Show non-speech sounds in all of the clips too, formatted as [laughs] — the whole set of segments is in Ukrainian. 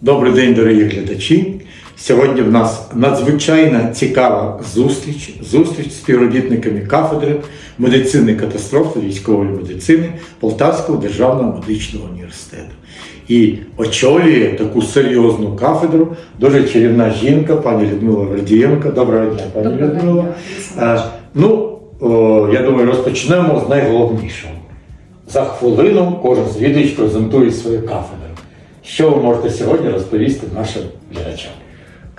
Добрий день, дорогі глядачі. Сьогодні в нас надзвичайно цікава зустріч. Зустріч з співробітниками кафедри медицини катастроф та військової медицини Полтавського державного медичного університету. І очолює таку серйозну кафедру дуже чарівна жінка, пані Людмила Вердієнко. Доброго дня, пані Доброго Людмила. Е, Ну, о, я думаю, розпочнемо з найголовнішого. За хвилину кожен звідувач презентує свою кафедру. Що ви можете сьогодні розповісти нашим глядачам?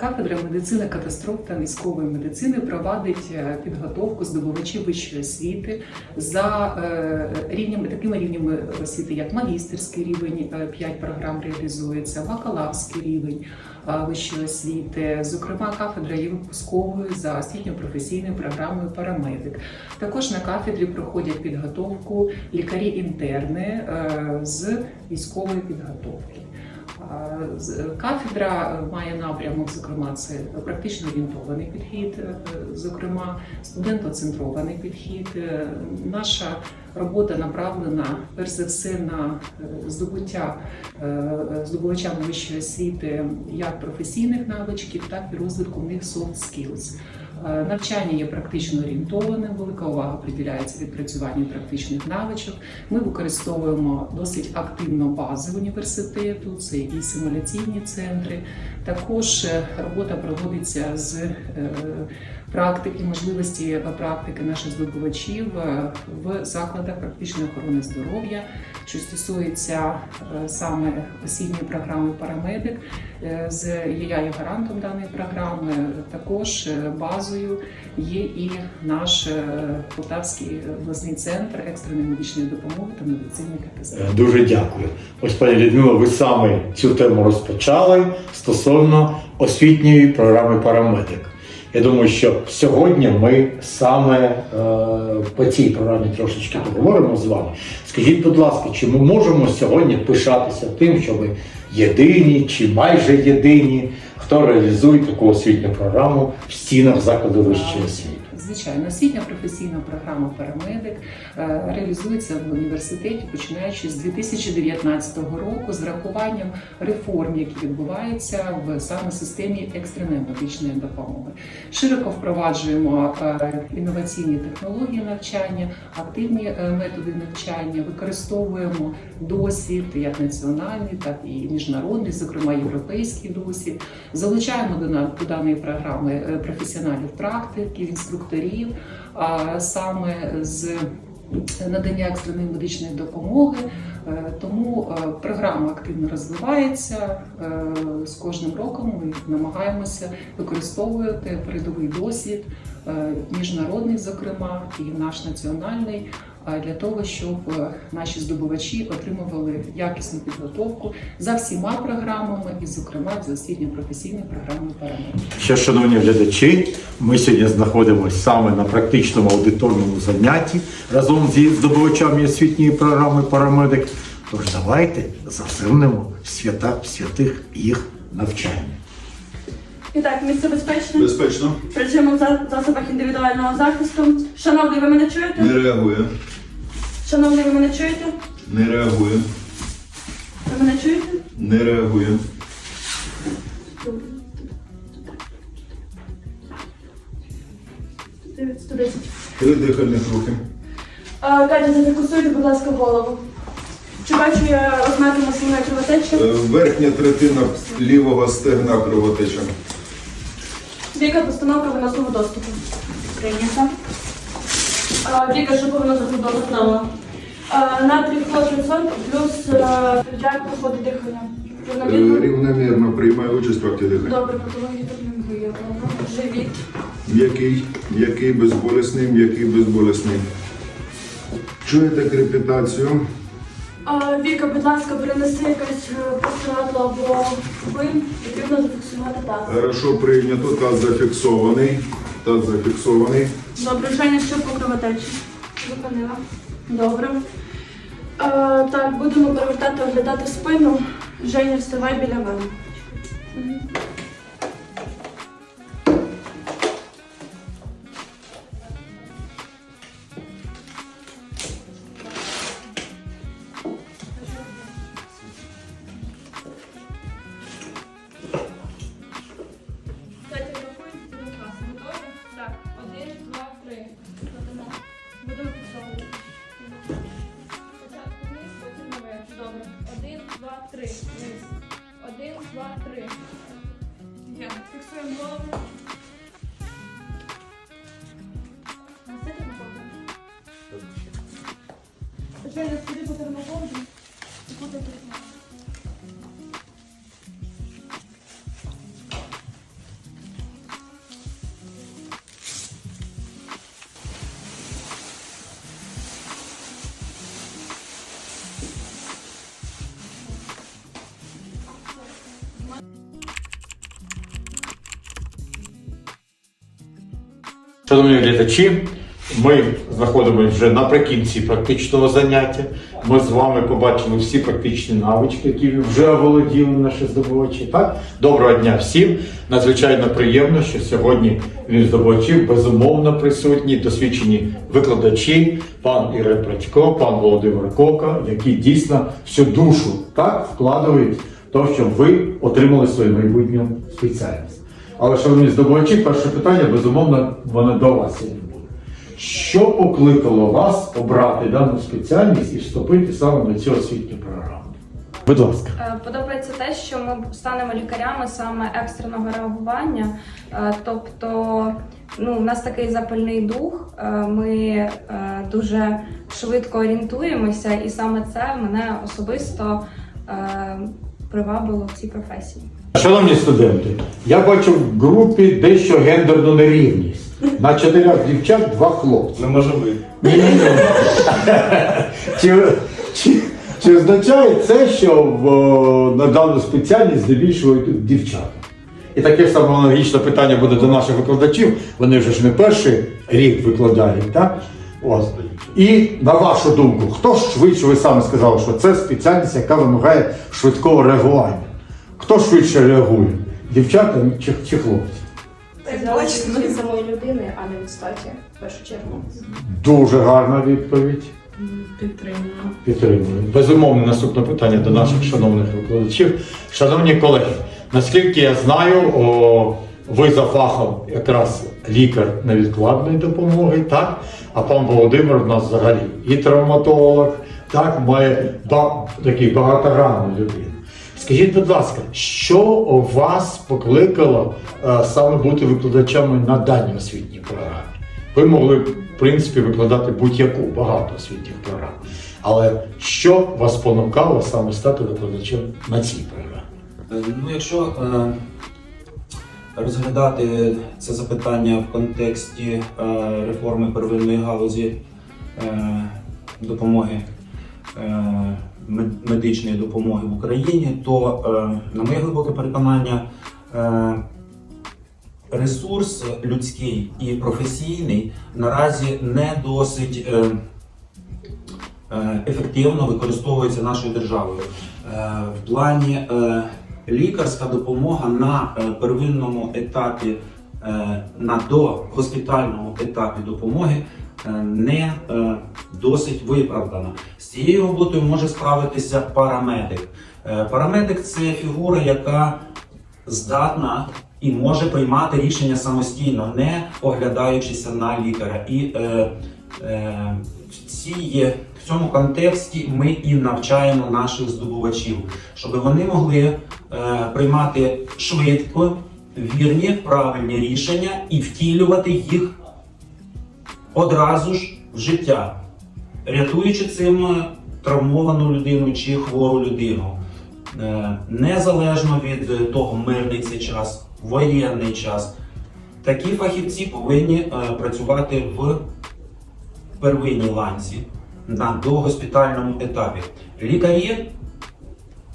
Кафедра медицини катастроф та військової медицини провадить е, підготовку здобувачів вищої освіти за е, рівнями такими рівнями освіти, як магістерський рівень, 5 програм реалізується, бакалаврський рівень е, вищої освіти. Зокрема, кафедра є випусковою за освітньо-професійною програмою парамедик. Також на кафедрі проходять підготовку лікарі-інтерни е, з військової підготовки. Кафедра е, має напрямок, зокрема, це практично орієнтований підхід, е, зокрема, студентоцентрований підхід. Е, Наша робота направлена перш за все на здобуття здобувачами вищої освіти як професійних навичків, так і розвитку в них soft skills. Е, Навчання є практично орієнтованим, велика увага приділяється відпрацюванню практичних навичок. Ми використовуємо досить активно бази університету, це і симуляційні центри. Також е, робота проводиться з е, практики, можливості практики наших здобувачів е, в закладах практичної охорони здоров'я, що стосується е, саме освітньої програми Парамедик. Е, З я є гарантом даної програми. Також е, базою є і наш е, Полтавський обласний центр екстреної медичної допомоги та медицини катастроф. Е, Дуже дякую. Ось пані Людмила, ви саме цю тему розпочали стосовно освітньої програми Парамедик. Я думаю, що сьогодні ми саме е, по цій програмі трошечки поговоримо з вами. Скажіть, будь ласка, чи ми можемо сьогодні пишатися тим, що ми єдині чи майже єдині, хто реалізує таку освітню програму в стінах закладу вищої освіти? Звичайно, освітня професійна програма Парамедик е, реалізується в університеті починаючи з 2019 року з врахуванням реформ, які відбуваються в саме системі екстреної медичної допомоги. Широко впроваджуємо е, інноваційні технології навчання, активні е, методи навчання, використовуємо досвід як національний, так і міжнародний, зокрема європейський досвід. Залучаємо до даної програми професіоналів практиків, інструкторів, а саме з надання екстреної медичної допомоги. Е, Тому е, програма активно розвивається. Е, З кожним роком ми намагаємося використовувати передовий досвід, міжнародний, зокрема, і наш національний, для того, щоб е, наші здобувачі отримували якісну підготовку за всіма програмами, і, зокрема, за освітньо-професійною програмою парамедик. Що, шановні глядачі, ми сьогодні знаходимося саме на практичному аудиторному занятті разом зі здобувачами освітньої програми Парамедик. Тож давайте зазирнемо свята святих їх навчання. І так, місце безпечне. Безпечно. Працюємо в за- засобах індивідуального захисту. Шановний, ви мене чуєте? Не реагує. Шановний, ви мене чуєте? Не реагує. Ви мене чуєте? Не реагує. Три дихальних рухи. А, Катя, зафікусуйте, будь ласка, голову. Чи бачу я ознаки масивної кровотечі? Е, Верхня третина лівого стегна кровотеча. Віка, постановка виносного доступу. Прийнята. А, Віка, що виносного доступу? Натрій хлорприцон плюс як проходить дихання. Е, Рівномірно? Рівномірно приймає участь в акті дихання. Добре, патологія тут не виявлено. Живіт. М'який, м'який безболісний, м'який безболісний. Чуєте крепітацію? А, Віка, будь ласка, принеси якесь е, простирадло або бин, потрібно зафіксувати таз. Хорошо прийнято, таз зафіксований. Таз зафіксований. Добре, Женя, що по кровотечі? Зупинила. Добре. А, так, будемо перевертати, оглядати спину. Женя, вставай біля мене. Звичайно, сюди по термокові. І куди тут? Шановні глядачі, ми знаходимося вже наприкінці практичного заняття. Ми з вами побачили всі практичні навички, які вже оволоділи наші здобувачі. Так? Доброго дня всім! Надзвичайно приємно, що сьогодні від здобувачів безумовно присутні досвідчені викладачі, пан Ірен Пратько, пан Володимир Кока, які дійсно всю душу так вкладають в щоб ви отримали свою майбутню спеціальність. Але, шановні здобувачі, перше питання, безумовно, воно до вас буде. Що покликало вас обрати дану спеціальність і вступити саме на цю освітню програму? Будь ласка. Е, Подобається те, що ми станемо лікарями саме екстреного реагування. Е, Тобто, ну, у нас такий запальний дух, е, ми дуже швидко орієнтуємося, і саме це мене особисто привабило в цій професії. Шановні студенти, я бачу в групі дещо гендерну нерівність. На чотирьох дівчат два хлопці. Не може бути. Ні-ні-ні. Чи, чи, чи означає це, що в, о, на дану спеціальність здебільшого йдуть дівчата? І таке ж саме аналогічне питання буде до наших викладачів. Вони вже ж не перший рік викладають, так? І на вашу думку, хто ж швидше, ви самі сказали, що це спеціальність, яка вимагає швидкого реагування? Хто швидше реагує? Дівчата чи, чи хлопці? Це залежить від самої людини, а не від статі, в першу чергу. Дуже гарна відповідь. Підтримую. Підтримую. Безумовно, наступне питання до наших шановних викладачів. Шановні колеги, наскільки я знаю, о, ви за фахом якраз лікар невідкладної допомоги, так? А пан Володимир у нас взагалі і травматолог, так, має ба- такий багатогранну людину. Скажіть, будь ласка, що вас покликало е, саме бути викладачами на даній освітній програмі? Ви могли в принципі, викладати будь-яку багато освітніх програм. Але що вас спонукало саме стати викладачем на цій програмі? Е, Ну, якщо е, розглядати це запитання в контексті е, реформи первинної галузі е, допомоги е, медичної допомоги в Україні, то, е, на моє глибоке переконання, е, ресурс людський і професійний наразі не досить. Е, ефективно використовується нашою державою. В плані лікарська допомога на первинному етапі, на догоспітальному етапі допомоги не е, досить виправдана. З цією роботою може справитися парамедик. Е, Парамедик це фігура, яка здатна і може приймати рішення самостійно, не оглядаючися на лікаря. І е, е, в, цій, в цьому контексті ми і навчаємо наших здобувачів, щоб вони могли е, приймати швидко, вірні, правильні рішення і втілювати їх одразу ж в життя, рятуючи цим е, травмовану людину чи хвору людину. Е, Незалежно від е, того, мирний це час, воєнний час, такі фахівці повинні працювати в первинній ланці на догоспітальному етапі. Лікарі,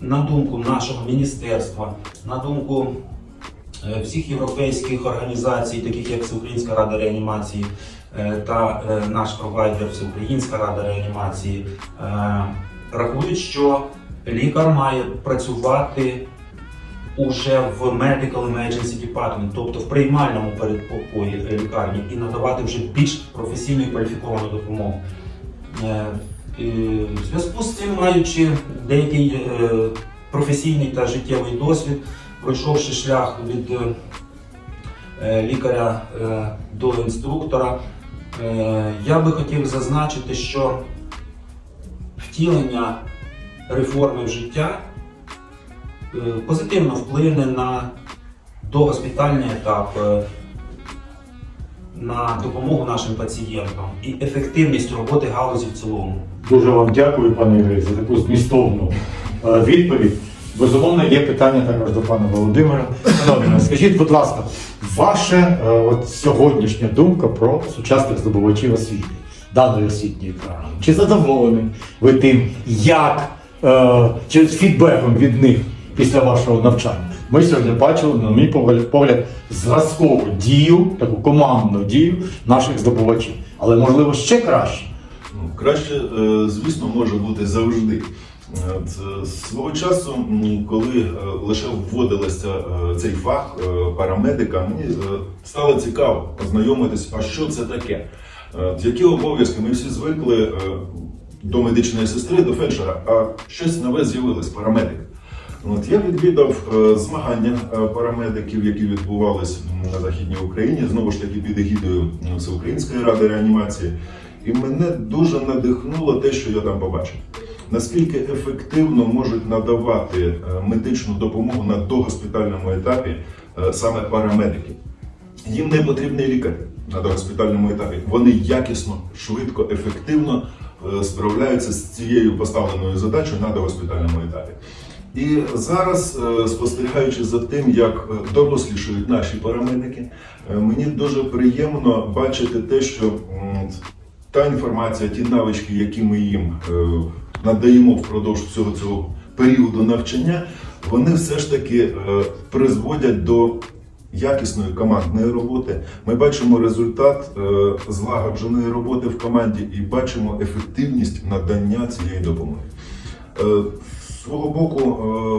на думку нашого міністерства, на думку всіх європейських організацій, таких як Всеукраїнська рада реанімації та е, наш провайдер Всеукраїнська рада реанімації, е, рахують, що лікар має працювати уже в Medical Emergency Department, тобто в приймальному передпокої лікарні, і надавати вже більш професійну і кваліфіковану допомогу. Е, В зв'язку з цим, маючи деякий е, професійний та життєвий досвід, пройшовши шлях від е, е, лікаря е, до інструктора, е, я би хотів зазначити, що втілення реформи в життя е, позитивно вплине на догоспітальний етап, е, на допомогу нашим пацієнтам і ефективність роботи галузі в цілому. Дуже вам дякую, пане Юрій, за таку змістовну е, відповідь. Безумовно, є питання також до пана Володимира. Скажіть, будь ласка, ваша е, от сьогоднішня думка про сучасних здобувачів освіти, даної освітньої програми. Чи задоволені ви тим, як е, чи з фідбеком від них після вашого навчання? Ми сьогодні бачили, на мій погляд, зразкову дію, таку командну дію наших здобувачів. Але можливо ще краще. Ну, краще, е, звісно, може бути завжди. Е, Свого часу, коли е, лише вводилося е, цей фах парамедика, мені стало цікаво ознайомитись, а що це таке, які обов'язки. Ми всі звикли до медичної сестри, до фельдшера, а щось нове з'явилось парамедик. От я відвідав змагання парамедиків, які відбувалися на Західній Україні, знову ж таки під егідою Всеукраїнської ради реанімації. І мене дуже надихнуло те, що я там побачив. Наскільки ефективно можуть надавати е, медичну допомогу на догоспітальному етапі е, саме парамедики. Їм не потрібний лікар на догоспітальному етапі. Вони якісно, швидко, ефективно е, справляються з цією поставленою задачею на догоспітальному етапі. І зараз, спостерігаючи за тим, як дорослішають наші парамедики, мені дуже приємно бачити те, що та інформація, ті навички, які ми їм надаємо впродовж всього цього періоду навчання, вони все ж таки е, призводять до якісної командної роботи. Ми бачимо результат е, злагодженої роботи в команді і бачимо ефективність надання цієї допомоги. Е, З свого боку,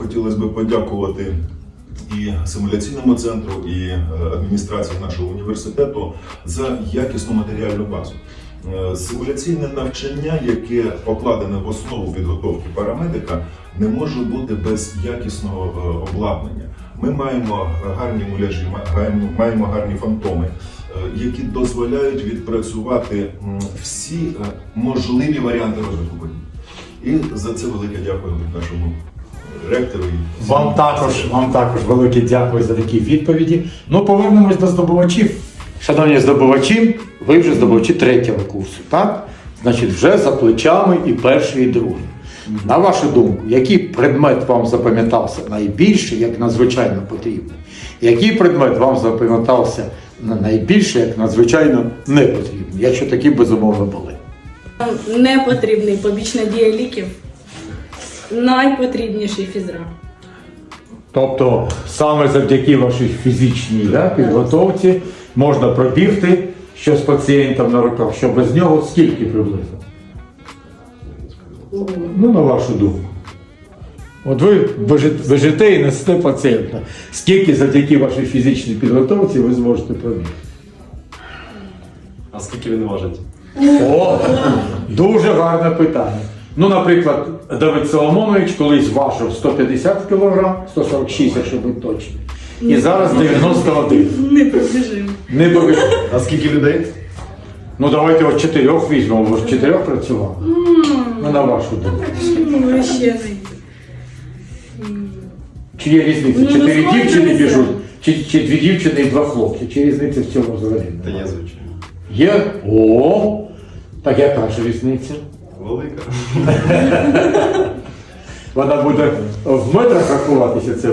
хотілося б подякувати і симуляційному центру, і адміністрації нашого університету за якісну матеріальну базу. Е, Симуляційне навчання, яке покладене в основу підготовки парамедика, не може бути без якісного е, обладнання. Ми маємо гарні муляжі, маємо- гарні фантоми, е, які дозволяють відпрацювати всі можливі варіанти розвитку подій. І за це велике дякую нашому ректору. і Вам також, вам також велике дякую за такі відповіді. Ну, повернемось до здобувачів. Шановні здобувачі, ви вже здобувачі третього курсу, так? Значить, вже за плечами і перший, і другий. На вашу думку, який предмет вам запам'ятався найбільше, як надзвичайно потрібний? Який предмет вам запам'ятався найбільше, як надзвичайно не потрібний, якщо такі безумовно були? Не потрібний побічна дія ліків. Найпотрібніший фізра. Тобто саме завдяки вашій фізичній да, підготовці можна пробігти що з пацієнтом на руках, що без нього скільки приблизно? Ну, на вашу думку. От ви бежите і несете пацієнта. Скільки завдяки вашій фізичній підготовці ви зможете пробігти? А скільки він важить? О, дуже гарне питання. Ну, наприклад, Давид Соломонович колись важив 150 кг, 146, якщо бути точно. І зараз 91. Не пробіжимо. Не повинен. А скільки людей? Ну давайте от чотирьох візьмемо, бо ж чотирьох працював. Ну, на вашу думку. Ну, ще не. Чи є різниця? Ну, Чотири дівчини біжуть, чи, чи дві дівчини і два хлопці. Чи різниця в цьому взагалі? Та є, немає? звичайно. Є? О! Так яка ж різниця? Велика. [laughs] Вона буде в метрах рахуватися це.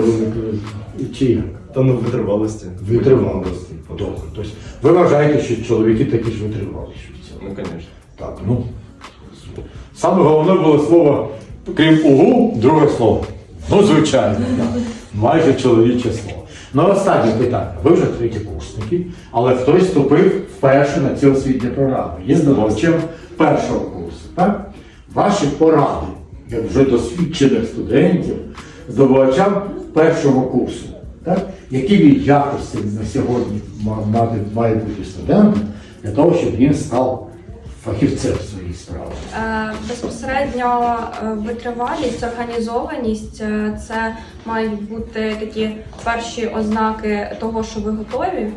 Чи як? Та ну витривалості. Витривалості. Добре. Тобто ви вважаєте, що чоловіки такі ж витриваліші в цьому? Ну, звісно. Так, ну. Саме головне було слово, крім угу, друге слово. Ну, звичайно, так. майже чоловіче слово. Ну, останнє питання. Ви вже треті курсники, але хтось вступив вперше на цю освітню програму. Є здобувачем першого курсу. Так? Ваші поради, як вже досвідчених студентів, здобувачам першого курсу. Так? Які він якості на сьогодні ма- мати- має бути студентом для того, щоб він став фахівцем своїй справі? Е, Безпосередньо е, витривалість, організованість е, це мають бути такі перші ознаки того, що ви готові.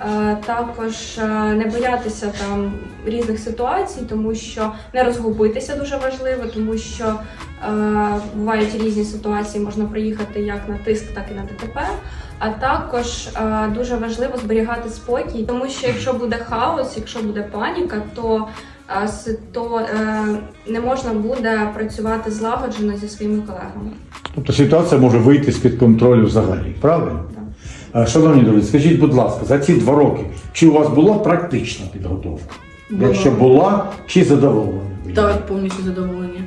Е, Також е, не боятися там різних ситуацій, тому що не розгубитися дуже важливо, тому що Е, Бувають різні ситуації, можна приїхати як на тиск, так і на ДТП. А також е, дуже важливо зберігати спокій, тому що якщо буде хаос, якщо буде паніка, то, е, то е, не можна буде працювати злагоджено зі своїми колегами. Тобто ситуація може вийти з-під контролю взагалі, правильно? Е, Шановні друзі, скажіть, будь ласка, за ці два роки, чи у вас була практична підготовка? Була. Якщо була, чи задоволені? ви? Так, повністю задоволені.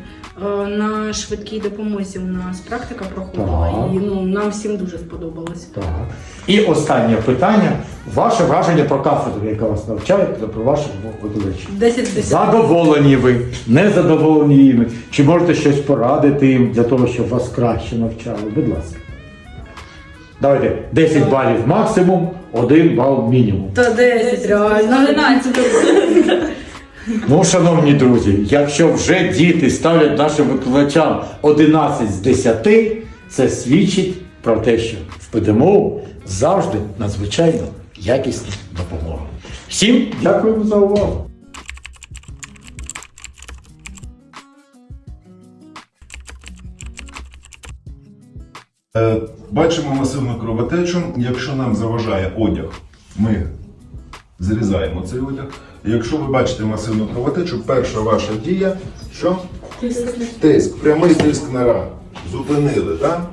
Е, На швидкій допомозі у нас практика проходила, Так. і ну, нам всім дуже сподобалось. Так. І останнє питання. Ваше враження про кафедру, яка вас навчає, та про ваших викладачів. 10 з 10. Задоволені ви, не задоволені їми. Чи можете щось порадити їм для того, щоб вас краще навчали? Будь ласка. Давайте 10 балів максимум, 1 бал мінімум. Та 10, реально. 11. Ну, шановні друзі, якщо вже діти ставлять нашим викладачам 11 з 10, це свідчить про те, що в ПДМО завжди надзвичайно якісна допомога. Всім дякуємо за увагу. Е, Бачимо масивну кровотечу. Якщо нам заважає одяг, ми зрізаємо цей одяг. Якщо ви бачите масивну кровотечу, перша ваша дія, що? Тиск, прямий тиск на рану. Зупинили, так?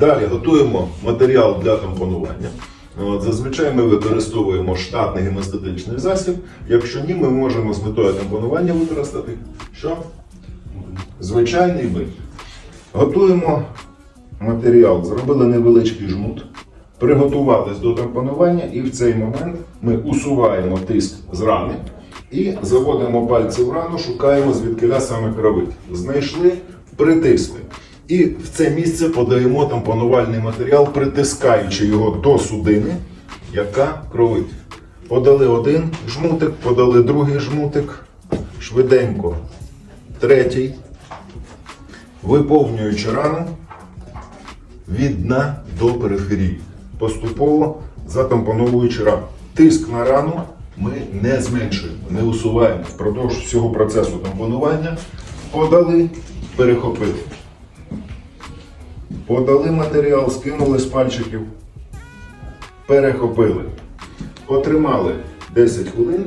Далі готуємо матеріал для тампонування. От, зазвичай ми використовуємо штатний гемостатичний засіб. Якщо ні, ми можемо з метою тампонування використати що? Звичайний бинт. Готуємо матеріал, зробили невеличкий жмут, приготувались до тампонування, і в цей момент ми усуваємо тиск з рани і заводимо пальці в рану, шукаємо звідкиля саме кровить. Знайшли, притисли. І в це місце подаємо тампонувальний матеріал, притискаючи його до судини, яка кровить. Подали один жмутик, подали другий жмутик, швиденько, третій, виповнюючи рану від дна до периферії, поступово затампоновуючи рану. Тиск на рану ми не зменшуємо, не усуваємо впродовж всього процесу тампонування. Подали, перехопили. Подали матеріал, скинули з пальчиків, перехопили. Потримали 10 хвилин.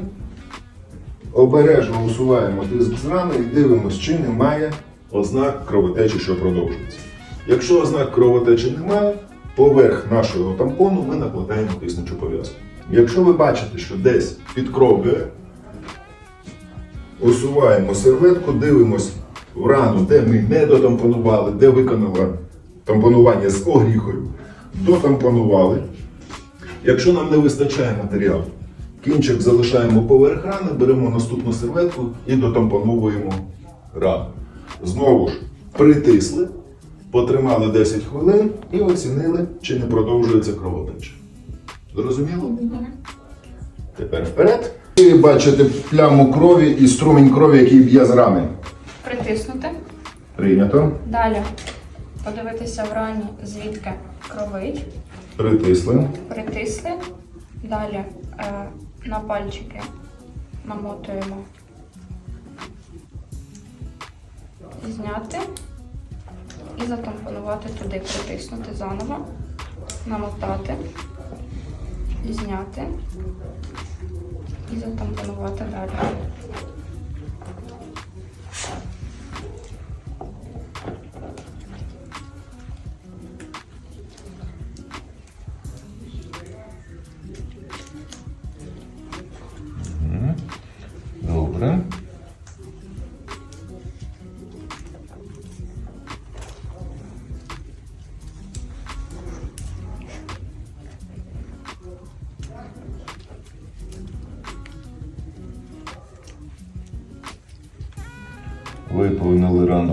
Обережно усуваємо тиск з рани і дивимося, чи немає ознак кровотечі, що продовжується. Якщо ознак кровотечі немає, поверх нашого тампону ми накладаємо тиснучу пов'язку. Якщо ви бачите, що десь підкровлює, усуваємо серветку, дивимось в рану, де ми не дотампонували, де виконали тампонування з огріхою, дотампонували. Якщо нам не вистачає матеріалу, кінчик залишаємо поверх рани, беремо наступну серветку і дотампоновуємо рану. Знову ж притисли, потримали 10 хвилин і оцінили, чи не продовжується кровотеча. Зрозуміло? Тепер вперед. Ви бачите пляму крові і струмінь крові, який б'є з рани. Притиснути. Прийнято. Далі подивитися в рані, звідки кровить. Притисли. Притисли. Далі е, на пальчики намотуємо. Зняти і затампонувати туди, притиснути заново, намотати, зняти і затампонувати далі. Добре.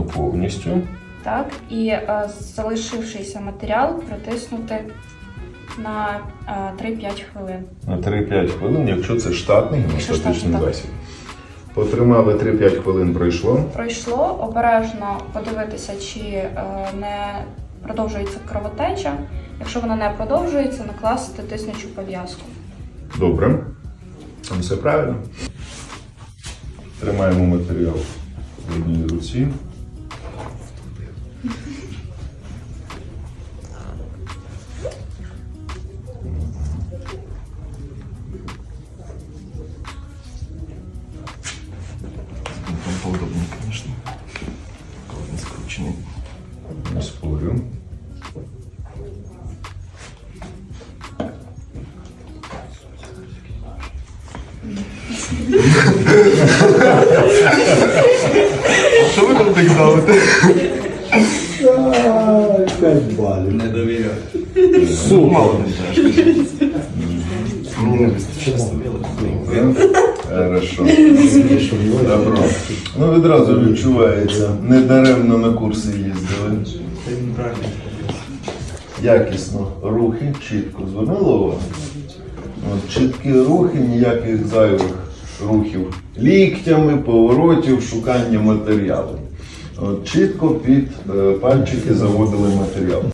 Повністю. Так, і е, залишившийся матеріал протиснути на е, 3-5 хвилин. На 3-5 хвилин, якщо це штатний гемостатичний засіб. Потримали 3-5 хвилин пройшло. Пройшло обережно подивитися, чи е, не продовжується кровотеча. Якщо вона не продовжується, накласти тиснучу пов'язку. Добре. Там все правильно. Тримаємо матеріал в одній руці. Що ви там так ставите? 5 балів. Не довіряю. Мало не Мені. Добро. Ну відразу відчувається. Недаремно на курси їздили. Якісно рухи, чітко. Звернули увагу? Чіткі рухи, ніяких зайвих рухів ліктями, поворотів, шукання матеріалу. От, чітко під е, пальчики заводили матеріал.